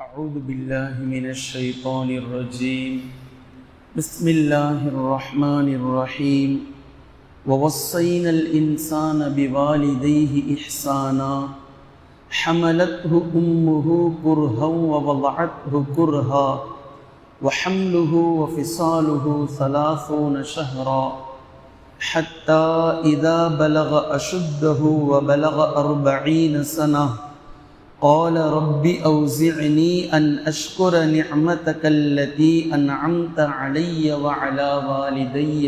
أعوذ بالله من الشيطان الرجيم. بسم الله الرحمن الرحيم. ووصينا الإنسان بوالديه إحسانا. حملته أمه كرها ووضعته كرها. وحمله وفصاله ثلاثون شهرا. حتى إذا بلغ أشده وبلغ أربعين سنة قال رب أوزعني أن أشكر نعمتك التي أنعمت علي وعلى والدي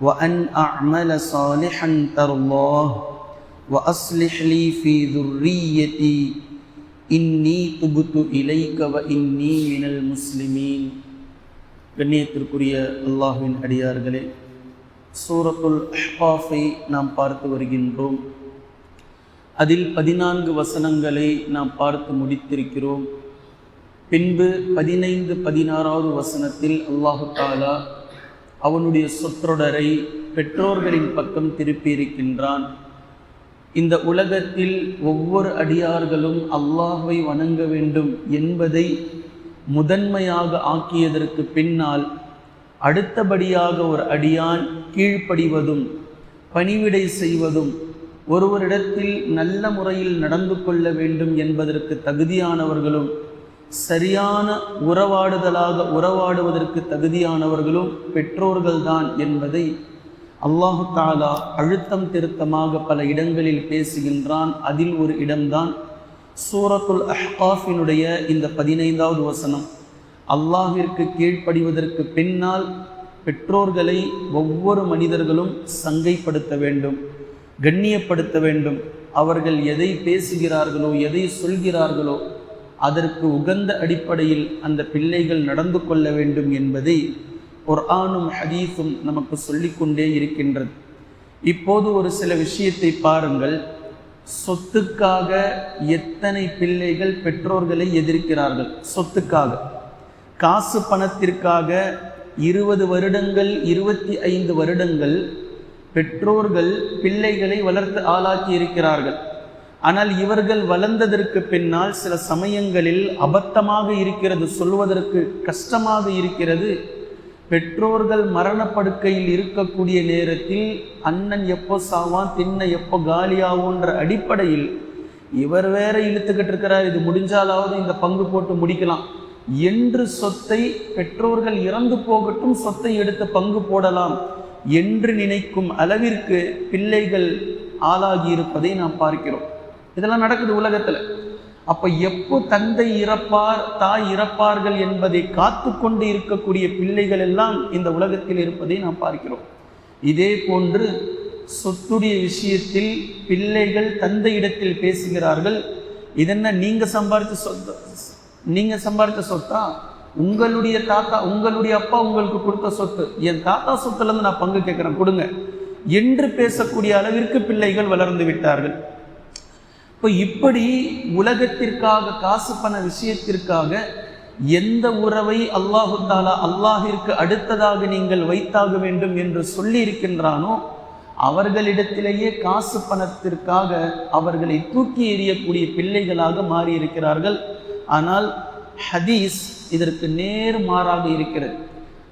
وأن أعمل صالحا ترضاه وأصلح لي في ذريتي إني تبت إليك وإني من المسلمين கண்ணியத்திற்குரிய அல்லாஹ்வின் அடியார்களே சூரத்துல் அஹ்காஃபை நாம் பார்த்து வருகின்றோம் அதில் பதினான்கு வசனங்களை நாம் பார்த்து முடித்திருக்கிறோம். பின்பு பதினைந்து பதினாறாவது வசனத்தில் அல்லாஹு தாலா அவனுடைய சொற்றொடரை பெற்றோர்களின் பக்கம் திருப்பியிருக்கின்றான் இந்த உலகத்தில் ஒவ்வொரு அடியார்களும் அல்லாஹுவை வணங்க வேண்டும் என்பதை முதன்மையாக ஆக்கியதற்கு பின்னால் அடுத்தபடியாக ஒரு அடியான் கீழ்ப்படிவதும் பணிவிடை செய்வதும் ஒருவரிடத்தில் நல்ல முறையில் நடந்து கொள்ள வேண்டும் என்பதற்கு தகுதியானவர்களும் சரியான உறவாடுதலாக உறவாடுவதற்கு தகுதியானவர்களும் பெற்றோர்கள்தான் என்பதை அல்லாஹு தாலா அழுத்தம் திருத்தமாக பல இடங்களில் பேசுகின்றான். அதில் ஒரு இடம்தான் சூரத்துல் அஹ்காஃபினுடைய இந்த பதினைந்தாவது வசனம். அல்லாஹிற்கு கீழ்ப்படிவதற்கு பின்னால் பெற்றோர்களை ஒவ்வொரு மனிதர்களும் சங்கைப்படுத்த வேண்டும். கண்ணியப்படுத்த வேண்டும். அவர்கள் எதை பேசுகிறார்களோ எதை சொல்கிறார்களோ அதற்கு உகந்த அடிப்படையில் அந்த பிள்ளைகள் நடந்து கொள்ள வேண்டும் என்பதை குர்ஆனும் ஹதீஸும் நமக்கு சொல்லிக்கொண்டே இருக்கின்றது. இப்போது ஒரு சில விஷயத்தை பாருங்கள். சொத்துக்காக எத்தனை பிள்ளைகள் பெற்றோர்களை எதிர்க்கிறார்கள்? சொத்துக்காக. காசு பணத்திற்காக இருபது வருடங்கள் இருபத்தி ஐந்து வருடங்கள் பெற்றோர்கள் பிள்ளைகளை வளர்த்து ஆளாக்கி இருக்கிறார்கள். ஆனால் இவர்கள் வளர்ந்ததற்கு பின்னால் சில சமயங்களில் அபத்தமாக இருக்கிறது சொல்வதற்கு கஷ்டமாக இருக்கிறது. பெற்றோர்கள் மரணப்படுக்கையில் இருக்கக்கூடிய நேரத்தில் அண்ணன் எப்போ சாவான் தின்ன எப்போ காலியாகுன்ற அடிப்படையில் இவர் வேற இழுத்துக்கிட்டு இருக்கிறார். இது முடிஞ்சாலாவது இந்த பங்கு போட்டு முடிக்கலாம். என்று சொத்தை பெற்றோர்கள் இறந்து போகட்டும் சொத்தை எடுத்து பங்கு போடலாம். என்று நினைக்கும் அளவிற்கு பிள்ளைகள் ஆளாகி இருப்பதை நாம் பார்க்கிறோம். இதெல்லாம் நடக்குது உலகத்துல. அப்ப எப்போ தந்தை இறப்பார் தாய் இறப்பார்கள் என்பதை காத்து கொண்டு இருக்கக்கூடிய பிள்ளைகள் எல்லாம் இந்த உலகத்தில் இருப்பதை நாம் பார்க்கிறோம். இதே போன்று சொத்துடைய விஷயத்தில் பிள்ளைகள் தந்தை இடத்தில் பேசுகிறார்கள். இதென்ன நீங்க சம்பாதிச்ச சொத்து நீங்க சம்பாதிச்ச சொத்தா? உங்களுடைய தாத்தா உங்களுடைய அப்பா உங்களுக்கு கொடுத்த சொத்து. என் தாத்தா சொத்துல இருந்து நான் பங்கு கேட்கிறேன் கொடுங்க. என்று பேசக்கூடிய அளவிற்கு பிள்ளைகள் வளர்ந்து விட்டார்கள். இப்போ இப்படி உலகத்திற்காக காசு பண விஷயத்திற்காக எந்த உறவை அல்லாஹு தாலா அல்லாஹிற்கு அடுத்ததாக நீங்கள் வைத்தாக வேண்டும் என்று சொல்லி இருக்கின்றானோ அவர்களிடத்திலேயே காசு பணத்திற்காக அவர்களை தூக்கி எறியக்கூடிய பிள்ளைகளாக மாறியிருக்கிறார்கள். ஆனால் ஹதீஸ் இதற்கு நேர் மாறாக இருக்கிறது.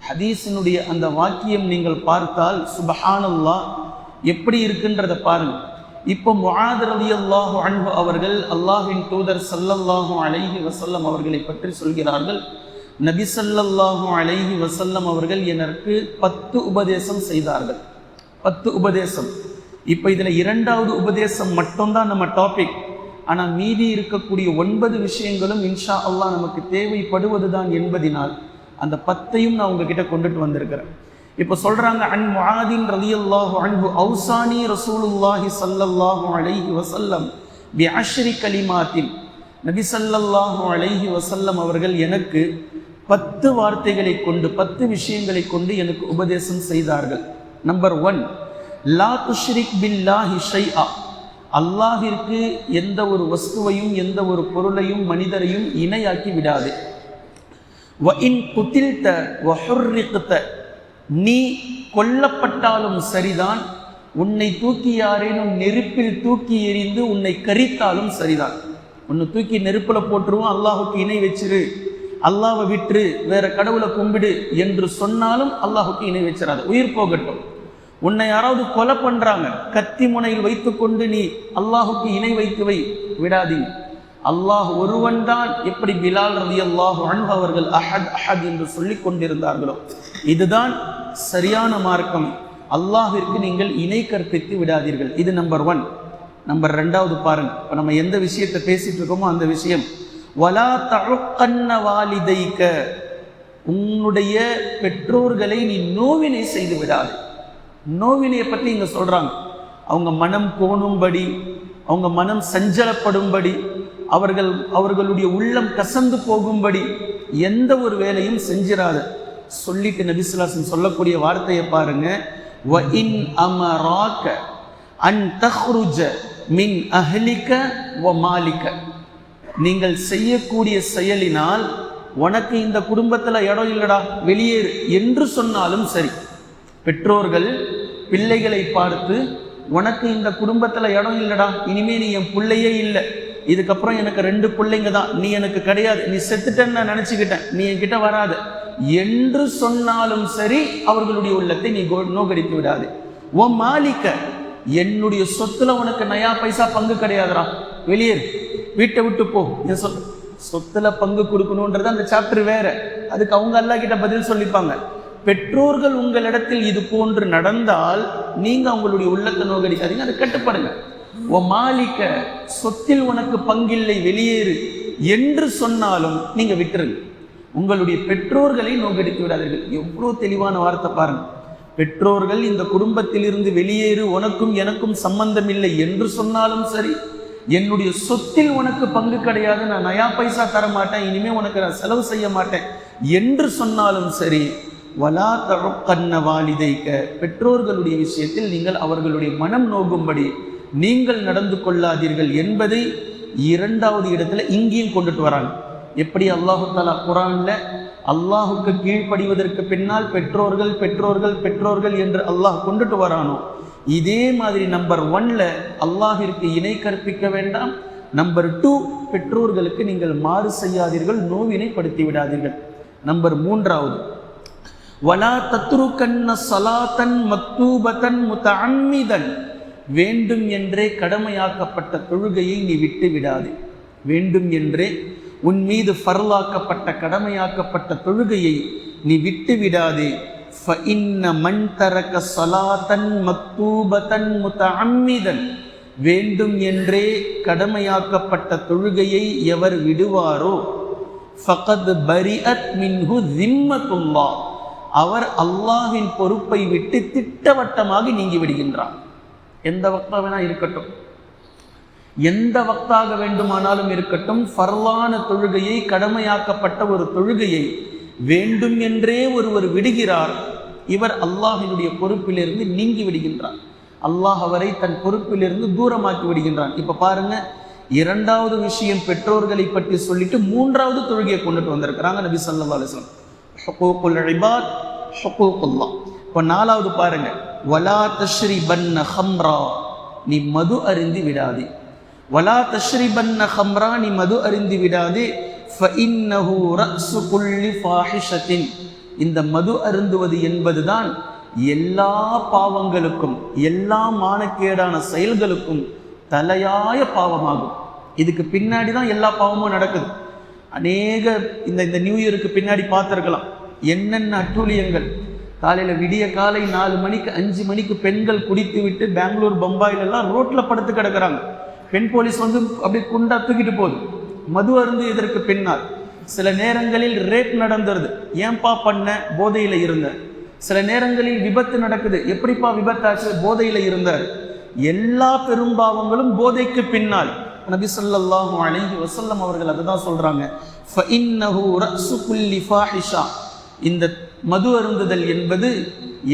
ஹதீஸினுடைய அந்த வாக்கியம் நீங்கள் பார்த்தால் சுபஹானல்லா எப்படி இருக்குன்றதை பாருங்க. இப்போ முஆத் ரலியல்லாஹு அன்பு அவர்கள் அல்லாஹின் தூதர் சல்லல்லாஹு அலைஹி வசல்லம் அவர்களை பற்றி சொல்கிறார்கள். நபி சல்லல்லாஹு அலைஹி வசல்லம் அவர்கள் எனக்கு பத்து உபதேசம் செய்தார்கள். பத்து உபதேசம். இப்போ இதில் இரண்டாவது உபதேசம் மட்டும்தான் நம்ம டாபிக் ஆனால் மீதி இருக்கக்கூடிய ஒன்பது விஷயங்களும் இன்ஷா அல்லாஹ் நமக்கு தேவைப்படுவது தான் என்பதினால் அந்த பத்தையும் நான் உங்ககிட்ட கொண்டுட்டு வந்திருக்கிறேன். இப்போ சொல்றாங்க அன் முஆதின் ரலியல்லாஹு அன்பு ஔசானி ரசூலுல்லாஹி சல்லல்லாஹு அலைஹி வசல்லம் பி அஷ்ரி கலிமாத்தின். நபி சல்லல்லாஹு அலைஹி வசல்லம் அவர்கள் எனக்கு பத்து வார்த்தைகளை கொண்டு பத்து விஷயங்களை கொண்டு எனக்கு உபதேசம் செய்தார்கள். நம்பர் ஒன் லா துஷ்ரிக் பில்லாஹி ஷைஆ. அல்லாஹிற்கு எந்த ஒரு வஸ்துவையும் எந்த ஒரு பொருளையும் மனிதரையும் இணையாக்கி விடாது. வ நீ கொல்லப்பட்டாலும் சரிதான். உன்னை தூக்கி யாரேனும் நெருப்பில் தூக்கி எறிந்து உன்னை கரித்தாலும் சரிதான். உன்னை தூக்கி நெருப்பில் போட்டுருவோம் அல்லாஹுக்கு இணை வச்சிரு. அல்லாவை விட்டுரு வேற கடவுளை கும்பிடு என்று சொன்னாலும் அல்லாஹுக்கு இணை வச்சிடாது உயிர் போகட்டும். உன்னை யாராவது கொலை பண்றாங்க கத்தி முனையில் வைத்துக்கொண்டு நீ அல்லாஹுக்கு இணை வைத்து வை விடாதீங்க. அல்லாஹ் ஒருவன் தான் எப்படி பிலால் ரதி அல்லாஹ் அவர்கள் அஹத் அஹத் என்று சொல்லிக் கொண்டிருந்தார்களோ இதுதான் சரியான மார்க்கம். அல்லாஹிற்கு நீங்கள் இணை கற்பித்து விடாதீர்கள். இது நம்பர் ஒன் நம்பர் ரெண்டாவது பாருங்க. இப்போ நம்ம எந்த விஷயத்தை பேசிட்டு இருக்கோமோ அந்த விஷயம். வலா தழுக்கண்ண வாலிதைக்க. உன்னுடைய பெற்றோர்களை நீ நோவினை செய்து விடாது. நோவினையை பற்றி இங்கே சொல்கிறாங்க அவங்க மனம் கோணும்படி அவங்க மனம் சஞ்சலப்படும்படி அவர்கள் அவர்களுடைய உள்ளம் கசந்து போகும்படி எந்த ஒரு வேலையும் செஞ்சிடாத சொல்லிட்டு நபிசுலாசன் சொல்லக்கூடிய வார்த்தையை பாருங்க. வ இன் அமராக்க அன் தஹ்ருஜ மின் அஹ்லிக்க வ மாலிக்க நீங்கள் செய்யக்கூடிய செயலினால் உனக்கு இந்த குடும்பத்தில் இடம் இல்லடா வெளியேறு என்று சொன்னாலும் சரி. பெற்றோர்கள் பிள்ளைகளை பார்த்து உனக்கு இந்த குடும்பத்தில் இடம் இல்லடா இனிமே நீ என் பிள்ளையே இல்லை. இதுக்கப்புறம் எனக்கு ரெண்டு பிள்ளைங்க தான். நீ எனக்கு கிடையாது. நீ செத்துட்டேன்னு நான் நினச்சிக்கிட்டேன். நீ என்கிட்ட வராது. என்று சொன்னாலும் சரி அவர்களுடைய உள்ளத்தை நீ கோ- நோகடித்து விடாது. ஓ மாலிக்க என்னுடைய சொத்துல உனக்கு நயா பைசா பங்கு கிடையாதுடா. வெளியேறு வீட்டை விட்டு போ. என் சொல் சொத்துல பங்கு கொடுக்கணுன்றது அந்த சாப்டர் வேற. அதுக்கு அவங்க அல்லா கிட்ட பதில் சொல்லிப்பாங்க. பெற்றோர்கள் உங்களிடத்தில் இது போன்று நடந்தால் நீங்க அவங்களுடைய உள்ளத்தை நோக்கடிக்காதீங்க அதை கட்டுப்படுங்க. ஓ மாலிக்க சொத்தில் உனக்கு பங்கில்லை வெளியேறு என்று சொன்னாலும் நீங்க விட்டுருங்க. உங்களுடைய பெற்றோர்களை நோக்கடித்து விடாதீர்கள். எவ்வளோ தெளிவான வார்த்தை பாருங்க. பெற்றோர்கள் இந்த குடும்பத்திலிருந்து வெளியேறு உனக்கும் எனக்கும் சம்பந்தம் இல்லை என்று சொன்னாலும் சரி என்னுடைய சொத்தில் உனக்கு பங்கு கிடையாது நான் நயா பைசா தர மாட்டேன் இனிமே உனக்கு நான் செலவு செய்ய மாட்டேன் என்று சொன்னாலும் சரி வலா தழுக்கண்ண வாலிதைக்க. பெற்றோர்களுடைய விஷயத்தில் நீங்கள் அவர்களுடைய மனம் நோகும்படி நீங்கள் நடந்து கொள்ளாதீர்கள் என்பதை இரண்டாவது இடத்துல இங்கேயும் கொண்டுட்டு வராங்க. எப்படி அல்லாஹு தாலா குரான்ல அல்லாஹுக்கு கீழ்ப்படிவதற்கு பின்னால் பெற்றோர்கள் பெற்றோர்கள் பெற்றோர்கள் என்று அல்லாஹ் கொண்டுட்டு வரானோ? இதே மாதிரி நம்பர் ஒன்ல அல்லாஹிற்கு இணை கற்பிக்க வேண்டாம். நம்பர் டூ பெற்றோர்களுக்கு நீங்கள் மாறு செய்யாதீர்கள் நோவினைப்படுத்தி விடாதீர்கள். நம்பர் மூன்றாவது வலா தத்ருக்கண்ண சலாத்தன் மத்தூபத்தன் முத்தன்மிதன் வேண்டும் என்றே கடமையாக்கப்பட்ட தொழுகையை நீ விட்டு விடாதே. வேண்டும் என்றே உன் மீது ஃபர்லாக்கப்பட்ட கடமையாக்கப்பட்ட தொழுகையை நீ விட்டு விடாதே. ஃபஇன்ன மண் தரக்க சலாத்தன் மத்தூபத்தன் முத்தன்மிதன் வேண்டும் என்றே கடமையாக்கப்பட்ட தொழுகையை எவர் விடுவாரோ? ஃபகத் பரிஅத் மின்ஹு ஜிம்மத்துல்லா அவர் அல்லாஹின் பொறுப்பை விட்டு திட்டவட்டமாக நீங்கி விடுகின்றார். எந்த வக்தா வேணா இருக்கட்டும். எந்த வக்தாக வேண்டுமானாலும் இருக்கட்டும் ஃபர்லான தொழுகையை கடமையாக்கப்பட்ட ஒரு தொழுகையை வேண்டும் என்றே ஒருவர் விடுகிறார். இவர் அல்லாஹினுடைய பொறுப்பிலிருந்து நீங்கி விடுகின்றார். அல்லாஹ் அவரை தன் பொறுப்பிலிருந்து தூரமாக்கி விடுகின்றான். இப்ப பாருங்க இரண்டாவது விஷயம் பெற்றோர்களை பற்றி சொல்லிட்டு மூன்றாவது தொழுகையை கொண்டுட்டு வந்திருக்கிறாங்க நபி ஸல்லல்லாஹு அலுவலம் வஸல்லம் இபாத் ஹுகூக்குல்லாஹ் இப்போ நாலாவது பாருங்க. வலா தஷ்ரிபன்ன ஹம்ரா நீ மது அருந்தி விடாதே. வலா தஷ்ரிபன்ன ஹம்ரா நீ மது அருந்தி விடாதே. ஃபஇன்னஹு ரஅஸு குல்லி ஃபாஹிஷத்தின். இந்த மது அருந்துவது என்பதுதான் எல்லா பாவங்களுக்கும் எல்லா மானக்கேடான செயல்களுக்கும் தலையாய பாவமாகும். இதுக்கு பின்னாடி தான் எல்லா பாவமும் நடக்குது. அநேக இந்த இந்த நியூ இயருக்கு பின்னாடி பார்த்துருக்கலாம். என்னென்ன அட்டூழியங்கள்? காலையில் விடிய காலை நாலு மணிக்கு அஞ்சு மணிக்கு பெண்கள் குடித்து விட்டு பெங்களூர் பம்பாயிலெல்லாம் ரோட்டில் படுத்து கிடக்குறாங்க. பெண் போலீஸ் வந்து அப்படியே குண்டா தூக்கிட்டு போகுது. மது அருந்து இதற்கு பின்னால். சில நேரங்களில் ரேப் நடந்துருது. ஏன்பா பண்ண? போதையில் இருந்த. சில நேரங்களில் விபத்து நடக்குது. எப்படிப்பா விபத்தாச்சு? போதையில் இருந்தார் எல்லா பெரும்பாவங்களும் போதைக்கு பின்னால். நபி ஸல்லல்லாஹு அலைஹி வசல்லம் அவர்கள் அதை தான் சொல்கிறாங்க இந்த மது அருந்துதல் என்பது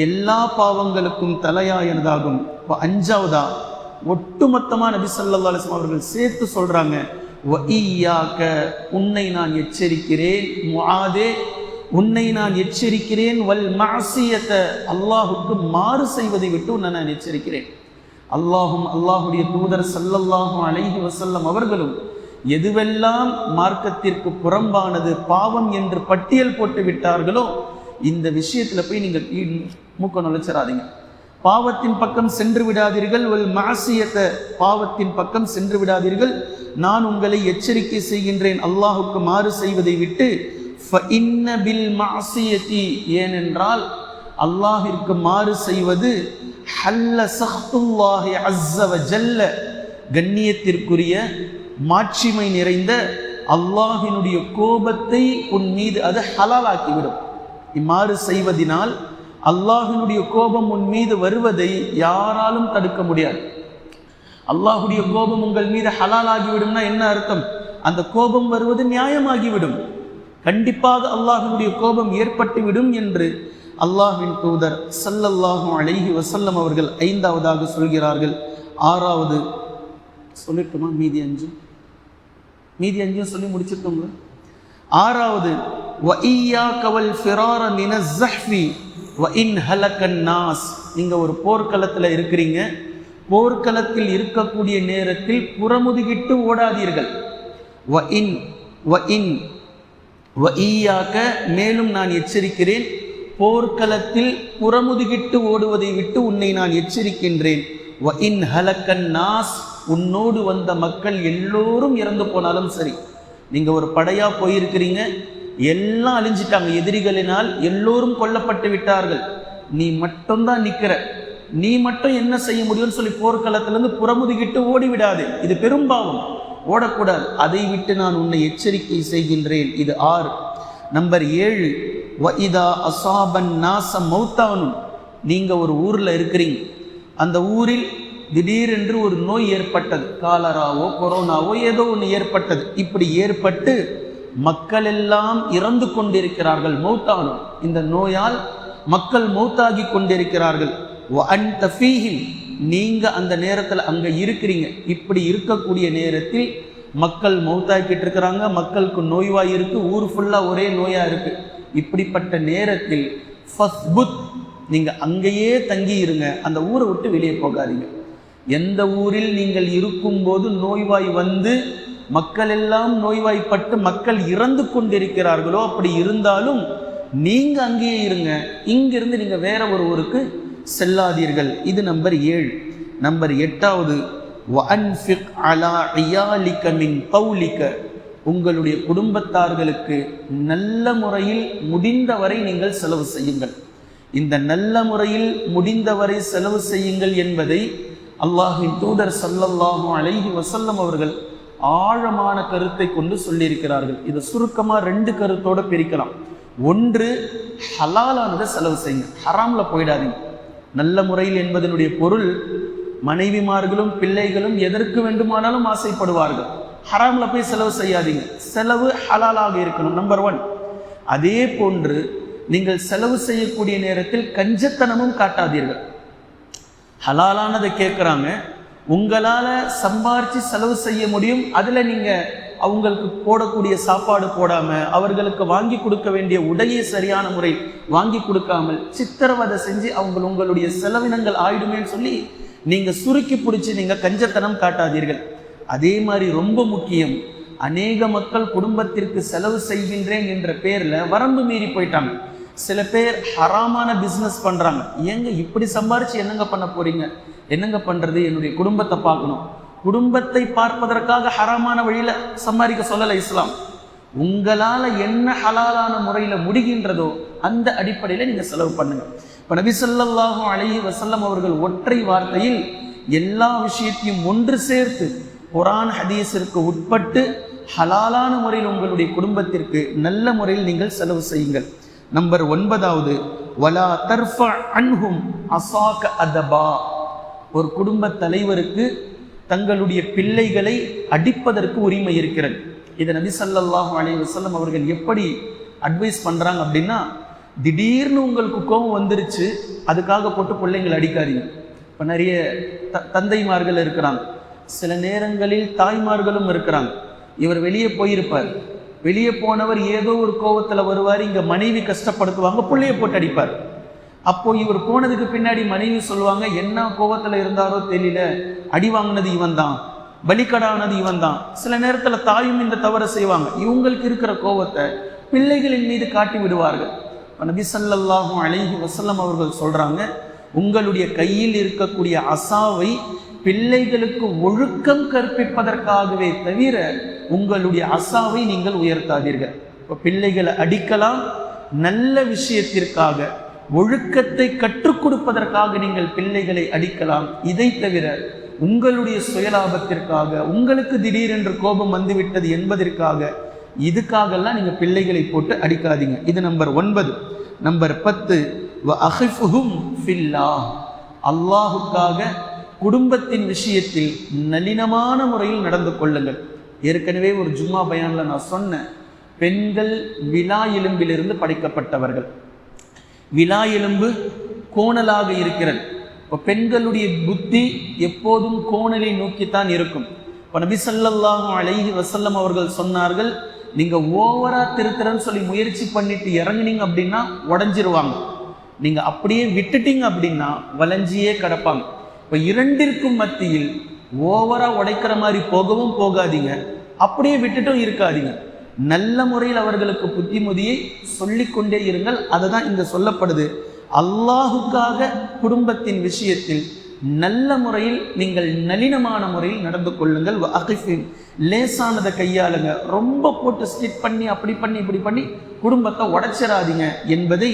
எல்லா பாவங்களுக்கும் தலையாயனதாகும். இப்போ அஞ்சாவதா? ஒட்டுமொத்தமாக நபி ஸல்லல்லாஹு அலிஸ்லாம் அவர்கள் சேர்த்து சொல்கிறாங்க உன்னை நான் எச்சரிக்கிறேன் முஆதே உன்னை நான் எச்சரிக்கிறேன் வல் மாசியத்தை அல்லாஹுக்கு மாறு செய்வதை விட்டு உன்னை நான் எச்சரிக்கிறேன். அல்லாஹும் அல்லாஹுடைய தூதர் சல்லல்லாஹும் அலைஹி வசல்லம் அவர்களும் எதுவெல்லாம் மார்க்கத்திற்கு புறம்பானது பாவம் என்று பட்டியல் போட்டு விட்டார்களோ இந்த விஷயத்துல போய் நீங்கள் மூக்க நுழைச்சிடாதீங்க பாவத்தின் பக்கம் சென்று விடாதீர்கள் ஒரு மாசியத்தை பாவத்தின் பக்கம் சென்று விடாதீர்கள். நான் உங்களை எச்சரிக்கை செய்கின்றேன் அல்லாஹுக்கு மாறு செய்வதை விட்டு ஏனென்றால் அல்லாஹிற்கு மாறு செய்வது ஹல்ல சஹ்துல்லாஹி அஸ்ஸவ ஜல்ல கண்ணியத்திற்குரிய மாட்சிமை நிறைந்த அல்லாஹினுடைய கோபத்தை உன் மீது அது ஹலாலாக்கிவிடும். இம்மாறு செய்வதினால் அல்லாஹினுடைய கோபம் உன் மீது வருவதை யாராலும் தடுக்க முடியாது. அல்லாஹுடைய கோபம் உங்கள் மீது ஹலாலாகிவிடும்னா என்ன அர்த்தம்? அந்த கோபம் வருவது நியாயமாகிவிடும். கண்டிப்பாக அல்லாஹினுடைய கோபம் ஏற்பட்டுவிடும் என்று அல்லாஹின் தூதர் சல்லல்லாஹும் அழகி வசல்லம் அவர்கள் ஐந்தாவதாக சொல்கிறார்கள். ஆறாவது சொல்லட்டுமா? மீதி அஞ்சு. மீதி அஞ்சும் சொல்லி முடிச்சிருக்கோம்ல? ஆறாவது நீங்கள் ஒரு போர்க்களத்தில் இருக்கிறீங்க. போர்க்களத்தில் இருக்கக்கூடிய நேரத்தில் புறமுதுகிட்டு ஓடாதீர்கள். வ இன் வ இன் வ ஈயாக்க மேலும் நான் எச்சரிக்கிறேன். போர்க்களத்தில் புறமுதுகிட்டு ஓடுவதை விட்டு உன்னை நான் எச்சரிக்கின்றேன். இன் ஹலக்கன் உன்னோடு வந்த மக்கள் எல்லோரும் இறந்து போனாலும் சரி. நீங்கள் ஒரு படையாக போயிருக்கிறீங்க எல்லாம் அழிஞ்சிட்டாங்க. எதிரிகளினால் எல்லோரும் கொல்லப்பட்டு விட்டார்கள். நீ மட்டும்தான் நிற்கிற நீ மட்டும் என்ன செய்ய முடியும்னு சொல்லி போர்க்களத்திலிருந்து புறமுதுகிட்டு ஓடிவிடாது. இது பெரும்பாவம் ஓடக்கூடாது. அதை விட்டு நான் உன்னை எச்சரிக்கை செய்கின்றேன். இது ஆறு. நம்பர் ஏழு. வஇதா அசாபன் நாச மௌத்தானும் நீங்கள் ஒரு ஊரில் இருக்கிறீங்க. அந்த ஊரில் திடீரென்று ஒரு நோய் ஏற்பட்டது. காலராவோ கொரோனாவோ ஏதோ ஒன்று ஏற்பட்டது. இப்படி ஏற்பட்டு மக்கள் எல்லாம் இறந்து கொண்டிருக்கிறார்கள் மௌத்தானும் இந்த நோயால் மக்கள் மௌத்தாகி கொண்டிருக்கிறார்கள். நீங்கள் அந்த நேரத்தில் அங்கே இருக்கிறீங்க. இப்படி இருக்கக்கூடிய நேரத்தில் மக்கள் மௌத்தாக்கிட்டு இருக்கிறாங்க. மக்களுக்கு நோய்வாய் இருக்குது ஊர் ஃபுல்லாக ஒரே நோயாக இருக்குது இப்படிப்பட்ட நேரத்தில் ஃபஸ்புத் நீங்கள் அங்கேயே தங்கி இருங்க அந்த ஊரை விட்டு வெளியே போகாதீங்க. எந்த ஊரில் நீங்கள் இருக்கும்போது நோய்வாய் வந்து மக்கள் எல்லாம் நோய்வாய்ப்பட்டு மக்கள் இறந்து கொண்டிருக்கிறார்களோ அப்படி இருந்தாலும் நீங்கள் அங்கேயே இருங்க. இங்கிருந்து நீங்கள் வேற ஒரு ஊருக்கு செல்லாதீர்கள். இது நம்பர் ஏழு. நம்பர் எட்டாவது அலா இயாலிக்க மின் உங்களுடைய குடும்பத்தார்களுக்கு நல்ல முறையில் முடிந்தவரை நீங்கள் செலவு செய்யுங்கள். இந்த நல்ல முறையில் முடிந்தவரை செலவு செய்யுங்கள் என்பதை அல்லாஹின் தூதர் சல்லல்லாஹும் அழகி வசல்லம் அவர்கள் ஆழமான கருத்தை கொண்டு சொல்லியிருக்கிறார்கள். இதை சுருக்கமாக ரெண்டு கருத்தோடு பிரிக்கலாம். ஒன்று ஹலாலானதை செலவு செய்யுங்க ஹராமில் போயிடாதீங்க. நல்ல முறையில் என்பதனுடைய பொருள் மனைவிமார்களும் பிள்ளைகளும் எதற்கு வேண்டுமானாலும் ஆசைப்படுவார்கள். ஹராமில் போய் செலவு செய்யாதீங்க. செலவு ஹலாலாக இருக்கணும் நம்பர் ஒன் அதே போன்று நீங்கள் செலவு செய்யக்கூடிய நேரத்தில் கஞ்சத்தனமும் காட்டாதீர்கள். ஹலாலானதை கேட்குறாங்க. உங்களால் சம்பாரித்து செலவு செய்ய முடியும். அதில் நீங்கள் அவங்களுக்கு போடக்கூடிய சாப்பாடு போடாமல் அவர்களுக்கு வாங்கி கொடுக்க வேண்டிய உடையை சரியான முறை வாங்கி கொடுக்காமல் சித்திரவதை செஞ்சு அவங்க உங்களுடைய செலவினங்கள் ஆயிடுமேன்னு சொல்லி நீங்கள் சுருக்கி பிடிச்சி நீங்கள் கஞ்சத்தனம் காட்டாதீர்கள். அதே மாதிரி ரொம்ப முக்கியம் அநேக மக்கள் குடும்பத்திற்கு செலவு செய்கின்றேன் என்ற பேரில் வரம்பு மீறி போயிட்டாங்க. சில பேர் ஹராமான பிஸ்னஸ் பண்ணுறாங்க ஏங்க இப்படி சம்பாரித்து என்னங்க பண்ண போறீங்க? என்னங்க பண்ணுறது என்னுடைய குடும்பத்தை பார்க்கணும். குடும்பத்தை பார்ப்பதற்காக ஹராமான வழியில் சம்பாதிக்க சொல்லலை இஸ்லாம். உங்களால் என்ன ஹலாலான முறையில் முடிகின்றதோ அந்த அடிப்படையில் நீங்கள் செலவு பண்ணுங்க. இப்போ நபிசல்லாஹும் ஸல்லல்லாஹு வசல்லம் அவர்கள் ஒற்றை வார்த்தையில் எல்லா விஷயத்தையும் ஒன்று சேர்த்து குரான் ஹதீஸிற்கு உட்பட்டு ஹலாலான முறையில் உங்களுடைய குடும்பத்திற்கு நல்ல முறையில் நீங்கள் செலவு செய்யுங்கள். நம்பர் ஒன்பதாவது வலா தர்ஃப அன்ஹும் அசாக அதபா. ஒரு குடும்ப தலைவருக்கு தங்களுடைய பிள்ளைகளை அடிப்பதற்கு உரிமை இருக்கிறது. இதை நபி சல்லாஹ் அலி வசல்லம் அவர்கள் எப்படி அட்வைஸ் பண்ணுறாங்க அப்படின்னா திடீர்னு உங்களுக்கு கோபம் வந்துருச்சு அதுக்காக போட்டு பிள்ளைங்களை அடிக்காதீங்க. இப்போ நிறைய த தந்தைமார்கள் இருக்கிறாங்க. சில நேரங்களில் தாய்மார்களும் இருக்கிறாங்க. இவர் வெளியே போயிருப்பார். வெளியே போனவர் ஏதோ ஒரு கோவத்தில் வருவார் இங்கே மனைவி கஷ்டப்படுத்துவாங்க பிள்ளைய போட்டு அடிப்பார். அப்போ இவர் போனதுக்கு பின்னாடி மனைவி சொல்லுவாங்க என்ன கோவத்தில் இருந்தாரோ தெரியல. அடி வாங்கினது இவன் தான் பலிக்கடானது இவன் தான் சில நேரத்தில் தாயும் இந்த தவறை செய்வாங்க. இவங்களுக்கு இருக்கிற கோபத்தை பிள்ளைகளின் மீது காட்டி விடுவார்கள். நபி சல்லாஹும் அழகி வசல்லம் அவர்கள் சொல்கிறாங்க உங்களுடைய கையில் இருக்கக்கூடிய அசாவை பிள்ளைகளுக்கு ஒழுக்கம் கற்பிப்பதற்காகவே தவிர உங்களுடைய அசாவை நீங்கள் உயர்த்தாதீர்கள். இப்போ பிள்ளைகளை அடிக்கலாம். நல்ல விஷயத்திற்காக ஒழுக்கத்தை கற்றுக் கொடுப்பதற்காக நீங்கள் பிள்ளைகளை அடிக்கலாம். இதை தவிர உங்களுடைய சுயலாபத்திற்காக உங்களுக்கு திடீரென்று கோபம் வந்துவிட்டது என்பதற்காக இதுக்காகலாம் நீங்க பிள்ளைகளை போட்டு அடிக்காதீங்க. இது நம்பர் ஒன்பது. நம்பர் பத்து. வ அஹிஃபுஹும் ஃபில்லாஹ். அல்லாஹுக்காக குடும்பத்தின் விஷயத்தில் நளினமான முறையில் நடந்து கொள்ளுங்கள். ஏற்கனவே ஒரு ஜும்மா பயானில் நான் சொன்னேன். பெண்கள் விழா எலும்பிலிருந்து படைக்கப்பட்டவர்கள். விழா எலும்பு கோணலாக இருக்கிறது. இப்போ பெண்களுடைய புத்தி எப்போதும் கோணலை நோக்கித்தான் இருக்கும். இப்போ நபி ஸல்லல்லாஹு வசல்லம் அவர்கள் சொன்னார்கள் நீங்கள் ஓவராக திருத்துறன்னு சொல்லி முயற்சி பண்ணிட்டு இறங்குனீங்க அப்படின்னா உடஞ்சிருவாங்க. நீங்கள் அப்படியே விட்டுட்டீங்க அப்படின்னா வளைஞ்சியே கிடப்பாங்க. இப்போ இரண்டிற்கும் மத்தியில் ஓவரா உடைக்கிற மாதிரி போகவும் போகாதீங்க. அப்படியே விட்டுட்டும் இருக்காதீங்க. நல்ல முறையில் அவர்களுக்கு புத்திமதியை சொல்லிக்கொண்டே இருங்கள். அதை தான் இங்கே சொல்லப்படுது. அல்லாஹுக்காக குடும்பத்தின் விஷயத்தில் நல்ல முறையில் நீங்கள் நளினமான முறையில் நடந்து கொள்ளுங்கள். அகிஃபின். லேசானதை கையாளுங்க. ரொம்ப போட்டு ஸ்டிட் பண்ணி அப்படி பண்ணி இப்படி பண்ணி குடும்பத்தை உடைச்சிடாதீங்க என்பதை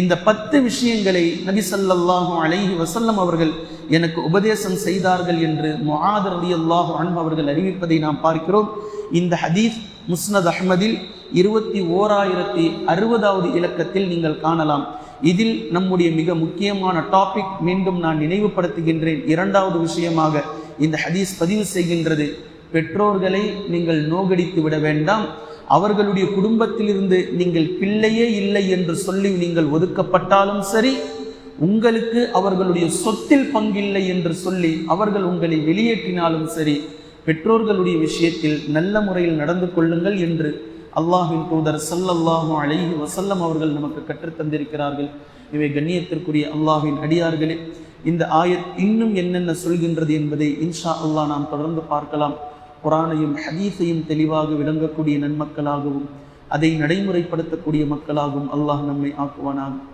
இந்த பத்து விஷயங்களை நபி ஸல்லல்லாஹு அலைஹி வசல்லம் அவர்கள் எனக்கு உபதேசம் செய்தார்கள் என்று முஆத் ரலியல்லாஹு அன்பு அவர்கள் அறிவிப்பதை நாம் பார்க்கிறோம். இந்த ஹதீஸ் முஸ்னத் அஹ்மதில் இருபத்தி ஓராயிரத்தி அறுபதாவது இலக்கத்தில் நீங்கள் காணலாம். இதில் நம்முடைய மிக முக்கியமான டாபிக் மீண்டும் நான் நினைவுபடுத்துகின்றேன். இரண்டாவது விஷயமாக இந்த ஹதீஸ் பதிவு செய்கின்றது. பெற்றோர்களை நீங்கள் நோகடித்து விட வேண்டாம். அவர்களுடைய குடும்பத்திலிருந்து நீங்கள் பிள்ளையே இல்லை என்று சொல்லி நீங்கள் ஒதுக்கப்பட்டாலும் சரி உங்களுக்கு அவர்களுடைய சொத்தில் பங்கில்லை என்று சொல்லி அவர்கள் உங்களை வெளியேற்றினாலும் சரி பெற்றோர்களுடைய விஷயத்தில் நல்ல முறையில் நடந்து கொள்ளுங்கள் என்று அல்லாஹின் தூதர் சல்லல்லாஹு அலைஹி வசல்லம் அவர்கள் நமக்கு கற்றுத் தந்திருக்கிறார்கள். இவை கண்ணியத்திற்குரிய அல்லாஹின் அடியார்களே இந்த ஆயத் இன்னும் என்னென்ன சொல்கின்றது என்பதை இன்ஷா அல்லாஹ் நாம் தொடர்ந்து பார்க்கலாம். குரானையும் ஹதீஸையும் தெளிவாக விளங்கக்கூடிய நன்மக்களாகவும் அதை நடைமுறைப்படுத்தக்கூடிய மக்களாகவும் அல்லாஹ் நம்மை